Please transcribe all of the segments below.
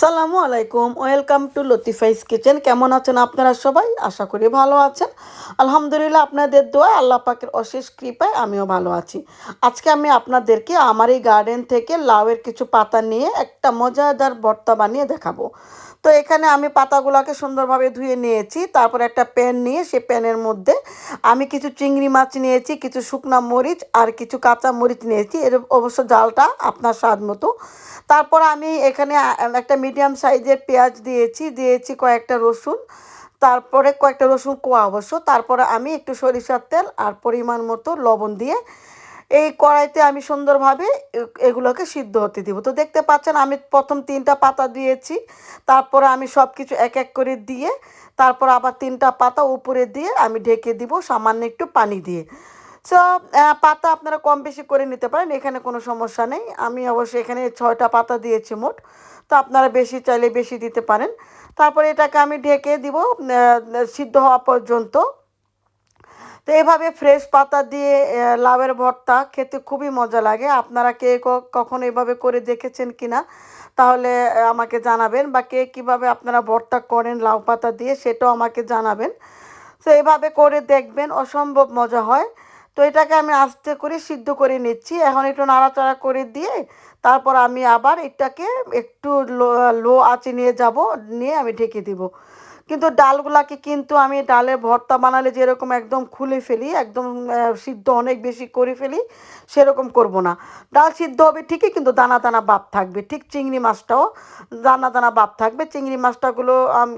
সালামু আলাইকুম, welcome to লতিফাইস kitchen. কেমন আছেন আপনারা সবাই? আশা করি ভালো আছেন। আলহামদুলিল্লাহ আপনাদের দোয়া আল্লাহ পাকের অশেষ কৃপায় আমিও ভালো আছি। আজকে আমি আপনাদেরকে আমার এই গার্ডেন থেকে লাউয়ের কিছু পাতা নিয়ে একটা মজাদার ভর্তা বানিয়ে দেখাবো। তো এখানে আমি পাতাগুলোকে সুন্দরভাবে ধুয়ে নিয়েছি, তারপর একটা প্যান নিয়ে সে প্যানের মধ্যে আমি কিছু চিংড়ি মাছ নিয়েছি, কিছু শুকনা মরিচ আর কিছু কাঁচা মরিচ নিয়েছি। এর অবশ্য জালটা আপনার স্বাদ মতো। তারপর আমি এখানে একটা মিডিয়াম সাইজের পেঁয়াজ দিয়েছি দিয়েছি কয়েকটা রসুন। তারপরে কয়েকটা রসুন কোয়া অবশ্য। তারপরে আমি একটু সরিষার তেল আর পরিমাণ মতো লবণ দিয়ে এই কড়াইতে আমি সুন্দরভাবে এগুলোকে সিদ্ধ হতে দিব। তো দেখতে পাচ্ছেন আমি প্রথম তিনটা পাতা দিয়েছি। তারপরে আমি সব কিছু এক এক করে দিয়ে তারপর আবার তিনটা পাতা উপরে দিয়ে আমি ঢেকে দিব সামান্য একটু পানি দিয়ে। সো পাতা আপনারা কম বেশি করে নিতে পারেন, এখানে কোনো সমস্যা নেই। আমি অবশ্যই এখানে ছয়টা পাতা দিয়েছি মোট। তো আপনারা বেশি চাইলে বেশি দিতে পারেন। তারপরে এটাকে আমি ঢেকে দিব সিদ্ধ হওয়া পর্যন্ত। তো এভাবে ফ্রেশ পাতা দিয়ে লাউয়ের ভর্তা খেতে খুবই মজা লাগে। আপনারা ক- কখনো এভাবে করে দেখেছেন কি না তাহলে আমাকে জানাবেন। বা কে কীভাবে আপনারা ভর্তা করেন লাউ পাতা দিয়ে, সেটাও আমাকে জানাবেন। তো এভাবে করে দেখবেন, অসম্ভব মজা হয়। তো এটাকে আমি আস্তে করে সিদ্ধ করে নিচ্ছি। এখন একটু নাড়াচাড়া করে দিয়ে তারপর আমি আবার এটাকে একটু লো লো আঁচে নিয়ে যাব, নিয়ে আমি ঢেকে দিব। কিন্তু ডালগুলাকে কিন্তু আমি ডালের ভর্তা বানালে যেরকম একদম খুলে ফেলি, একদম সিদ্ধ অনেক বেশি করে ফেলি, সেরকম করব না। ডাল সিদ্ধ হবে ঠিকই, কিন্তু দানা দানা ভাব থাকবে। ঠিক চিংড়ি মাছটাও, দানা দানা ভাব থাকবে। চিংড়ি মাছটাগুলো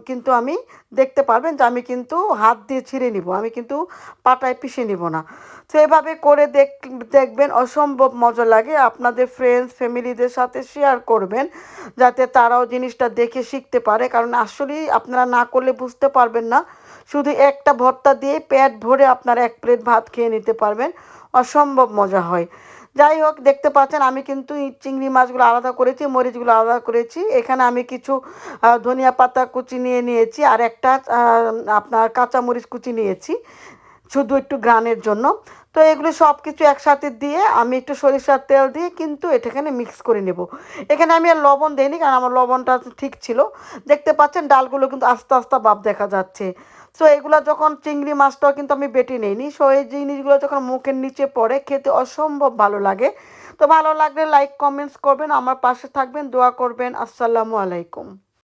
কিন্তু আমি দেখতে পারবেন যে আমি কিন্তু হাত দিয়ে ছিঁড়ে নিব, আমি কিন্তু পাটায় পিষে নিব না। তো এভাবে করে দেখ, দেখবেন অসম্ভব মজা লাগে। আপনাদের ফ্রেন্ডস ফ্যামিলিদের সাথে শেয়ার করবেন, যাতে তারাও জিনিসটা দেখে শিখতে পারে। কারণ আসলেই আপনারা না করলে বুঝতে পারবেন না। শুধু একটা ভর্তা দিয়ে প্যাট ভরে আপনার এক প্লেট ভাত খেয়ে নিতে পারবেন। অসম্ভব মজা হয়। যাই হোক, দেখতে পাচ্ছেন আমি কিন্তু চিংড়ি মাছগুলো আলাদা করেছি, মরিচগুলো আলাদা করেছি। এখানে আমি কিছু ধনিয়া পাতা কুচি নিয়ে নিয়েছি আর একটা আপনার কাঁচা মরিচ কুচি নিয়েছি। শুধু একটু গ্রানের জন্য। তো এগুলো সব কিছু একসাথে দিয়ে আমি একটু সরিষার তেল দিয়ে কিন্তু এটাখানে মিক্স করে নেব। এখানে আমি আর লবণ দিইনি, কারণ আমার লবণটা ঠিক ছিল। দেখতে পাচ্ছেন ডালগুলো কিন্তু আস্তে আস্তে ভাব দেখা যাচ্ছে। সো এগুলো যখন চিংড়ি মাছটাও কিন্তু আমি বেটে নিইনি। সো এই জিনিসগুলো যখন মুখের নিচে পড়ে, খেতে অসম্ভব ভালো লাগে। তো ভালো লাগলে লাইক কমেন্টস করবেন। আমার পাশে থাকবেন, দোয়া করবেন। আসসালামু আলাইকুম।